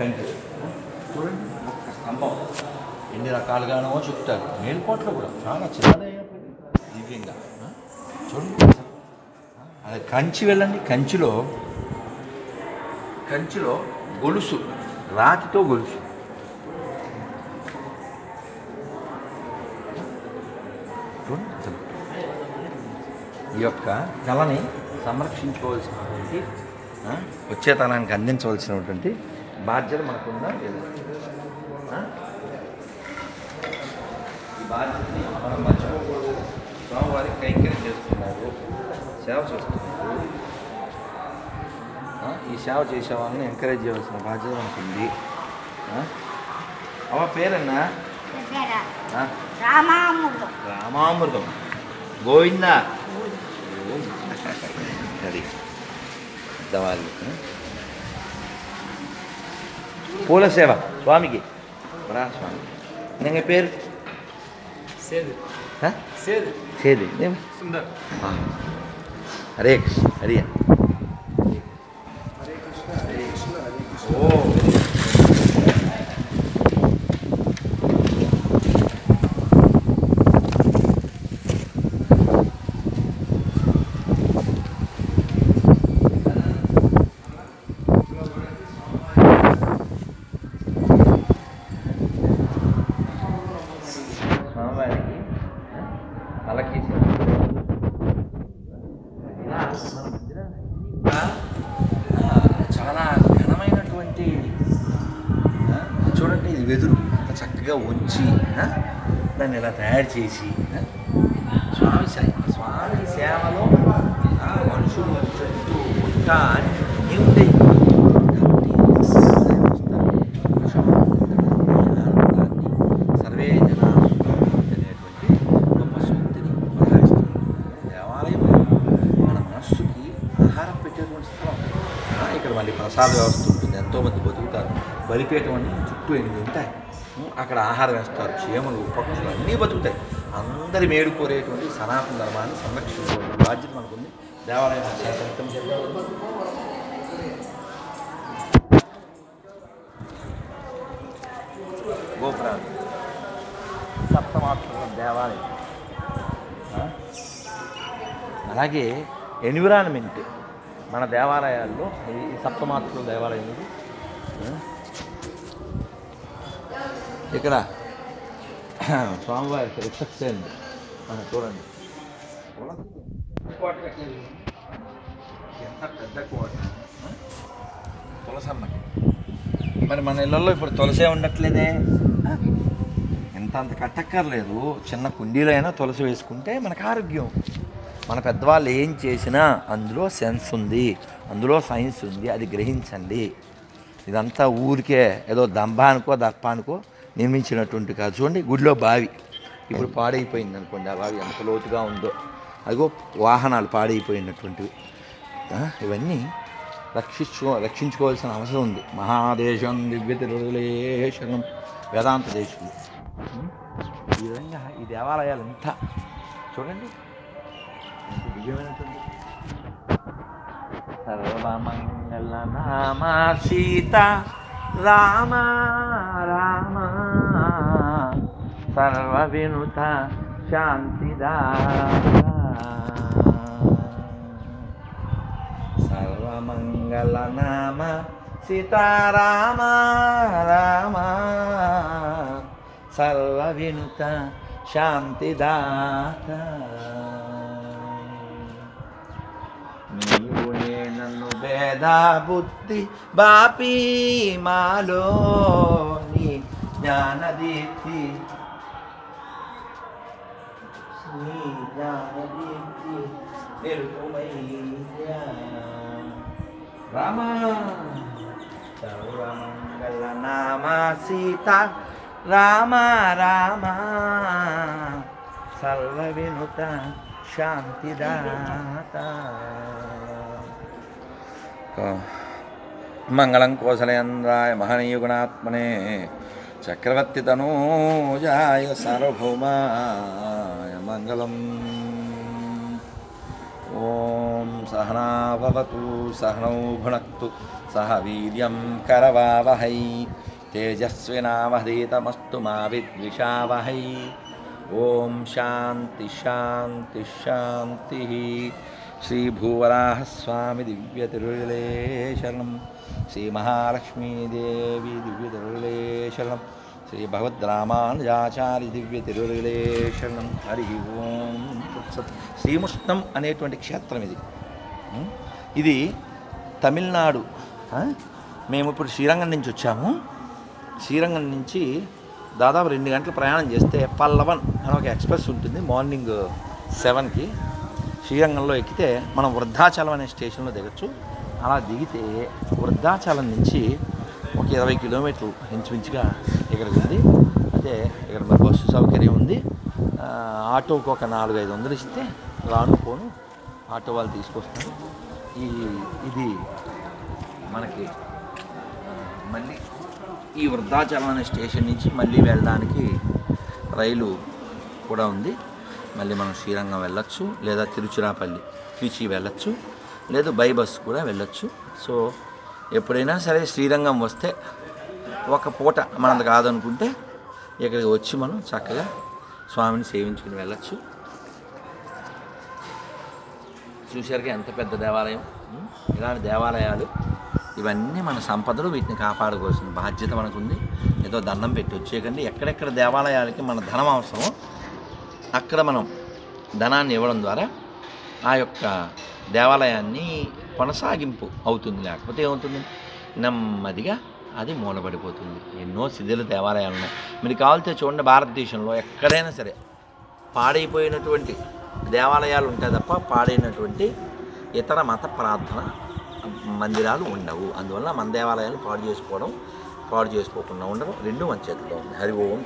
కంటి. చూడండి ఒక్క స్తంభం ఎన్ని రకాలుగానో చెప్తారు. మేల్కోట్లు కూడా చాలా చిన్నదైన దివ్యంగా. చూడండి. అదే కంచి వెళ్ళండి. కంచిలో కంచిలో గొలుసు రాతితో గొలుసు. ఈ యొక్క కళని సంరక్షించుకోవాల్సినటువంటి వచ్చే తనానికి అందించవలసినటువంటి బాధ్యత మనకుందా లేదా? ఈ బాధ్యతని మనం మర్చిపోకూడదు. స్వామివారికి కైంకర్యం చేస్తున్నారు. సేవ చేస్తున్నారు. ఈ సేవ చేసే వాళ్ళని ఎంకరేజ్ చేయాల్సిన బాధ్యత ఆ? అమ్మ పేరన్నా? రామామృతం. రామామృతం. గోవిందా? అది. పెద్దవాళ్ళు. பூல சேவா சுவாமிக்கு சுவாமி. என்னங்க பேர்? சேது. சேது. சேது. சுந்தர். ஆ. ஹரே ஹரியா చూడండి ఇది వెదురు. చక్కగా వచ్చి దాన్ని ఇలా తయారు చేసి స్వామి స్వామి సేవలో మనుషులు చెట్టు పుట్ట అని ఏముంటాయి కాబట్టి దేవాలయం మన ఆహారం ఇక్కడ మళ్ళీ ప్రసాద వ్యవస్థ ఎంతోమంది బతుకుతారు. బలిపీఠం అని చుట్టూ ఎనిమిది ఉంటాయి. అక్కడ ఆహారం వేస్తారు చీమలు పక్షులు అన్నీ బతుకుతాయి. అందరి మేడు కోరేటువంటి సనాతన ధర్మాన్ని సంరక్షించుకోవడం బాధ్యత మనకుంది. దేవాలయం శాసనం గోపురాలు. సప్తమాత్మ దేవాలయం. అలాగే ఎన్విరాన్మెంట్ మన దేవాలయాల్లో ఈ సప్తమాత్రుల దేవాలయం ఇది? ఇక్కడ స్వామివారికి రిసెప్షన్ చూడండి. ఎంత పెద్ద కోట. ఆ? తులసమ్మకి మరి మన ఇళ్ళల్లో ఇప్పుడు తులసే ఉండట్లేదే? ఎంత అంత కట్టక్కర్లేదు. చిన్న కుండీలో అయినా తులసి వేసుకుంటే మనకు ఆరోగ్యం. మన పెద్దవాళ్ళు ఏం చేసినా అందులో సెన్స్ ఉంది అందులో సైన్స్ ఉంది అది గ్రహించండి. ఇదంతా ఊరికే ఏదో దంభానికో దర్పానికో నిర్మించినటువంటి కాదు. చూడండి గుడిలో బావి. ఇప్పుడు పాడైపోయింది అనుకోండి ఆ బావి ఎంత లోతుగా ఉందో. అదిగో వాహనాలు పాడైపోయినటువంటివి. ఇవన్నీ రక్షించుకో రక్షించుకోవాల్సిన అవసరం ఉంది. మహాదేశం దివ్య తిరులేశనం వేదాంత దేశం. ఈ విధంగా ఈ దేవాలయాలు ఎంత చూడండి gimana tuh Sarvamangala Sita Rama Rama Sarvavinuta Shantida Sarvamangala Nama Sita Rama Rama Sarvavinuta Shantidata నన్ను భేద బుద్ధి బాపి మాలో నీ జ్ఞానదీప్తి నీ జ్ఞానదీప్తి నిరుపమయ్యా రామ సర్వమంగళ నామ సీత రామ రామ సర్వ వినుత శాంతిదాత मङ्गलं कोसलेन्द्राय महनीयुगुणात्मने चक्रवर्तितनूजाय सार्वभौमाय मङ्गलम्। ॐ सहना भवतु सहनौ भुनक्तु सह वीर्यं करवावहै तेजस्विनावधीतमस्तु मा विद्विषावहै। ॐ शान्ति शान्ति शान्तिः। శ్రీభూవరాహస్వామి శాంతి శ్రీ భూవరాహస్వామి దివ్యతిరులే శరణం. శ్రీ మహాలక్ష్మీదేవి శరణం. శ్రీ భగవద్రామానుజాచార్య దివ్య తిరులే హరి ఓం తత్సత్. శ్రీముష్ణం అనేటువంటి క్షేత్రం ఇది. ఇది తమిళనాడు. మేము ఇప్పుడు శ్రీరంగం నుంచి వచ్చాము. శ్రీరంగం నుంచి దాదాపు రెండు గంటలు ప్రయాణం చేస్తే పల్లవన్ అని ఒక ఎక్స్ప్రెస్ ఉంటుంది. మార్నింగ్ సెవెన్కి. శ్రీరంగంలో ఎక్కితే మనం వృద్ధాచలం అనే స్టేషన్లో దిగచ్చు. అలా దిగితే వృద్ధాచలం నుంచి ఒక ఇరవై కిలోమీటర్లు ఇంచుమించుగా ఇక్కడికి ఉంది అయితే ఇక్కడ మరి బస్సు సౌకర్యం ఉంది. ఆటోకు ఒక నాలుగు ఐదు వందలు ఇస్తే రాను పోను ఆటో వాళ్ళు తీసుకొస్తారు. ఈ ఇది మనకి మళ్ళీ ఈ వృద్ధాచలం అనే స్టేషన్ నుంచి మళ్ళీ వెళ్ళడానికి రైలు కూడా ఉంది. మళ్ళీ మనం శ్రీరంగం వెళ్ళొచ్చు లేదా తిరుచిరాపల్లి ట్రిచి వెళ్ళొచ్చు లేదు బై బస్ కూడా వెళ్ళొచ్చు. సో ఎప్పుడైనా సరే శ్రీరంగం వస్తే ఒక పూట మనది కాదనుకుంటే ఇక్కడికి వచ్చి మనం చక్కగా స్వామిని సేవించుకుని వెళ్ళొచ్చు. చూశారుగా ఎంత పెద్ద దేవాలయం? ఇలాంటి దేవాలయాలు ఇవన్నీ మన సంపదలు వీటిని కాపాడుకోవాల్సిన బాధ్యత మనకుంది. ఏదో దండం పెట్టి వచ్చేయకండి. ఎక్కడెక్కడ దేవాలయాలకి మన ధనం అవసరమో అక్కడ మనం ధనాన్ని ఇవ్వడం ద్వారా ఆ యొక్క దేవాలయాన్ని కొనసాగింపు అవుతుంది. లేకపోతే ఏమవుతుంది? నెమ్మదిగా అది మూలబడిపోతుంది. ఎన్నో శిథిల దేవాలయాలు ఉన్నాయి. మీరు కావాల్సి చూడండి భారతదేశంలో ఎక్కడైనా సరే పాడైపోయినటువంటి దేవాలయాలు ఉంటాయి తప్ప పాడైనటువంటి ఇతర మత ప్రార్థన మందిరాలు ఉండవు. అందువల్ల మన దేవాలయాలు పాడు చేసుకోవడం పాడు చేసుకోకుండా ఉండడం రెండు మన చేతిలో ఉంది. హరి ఓం.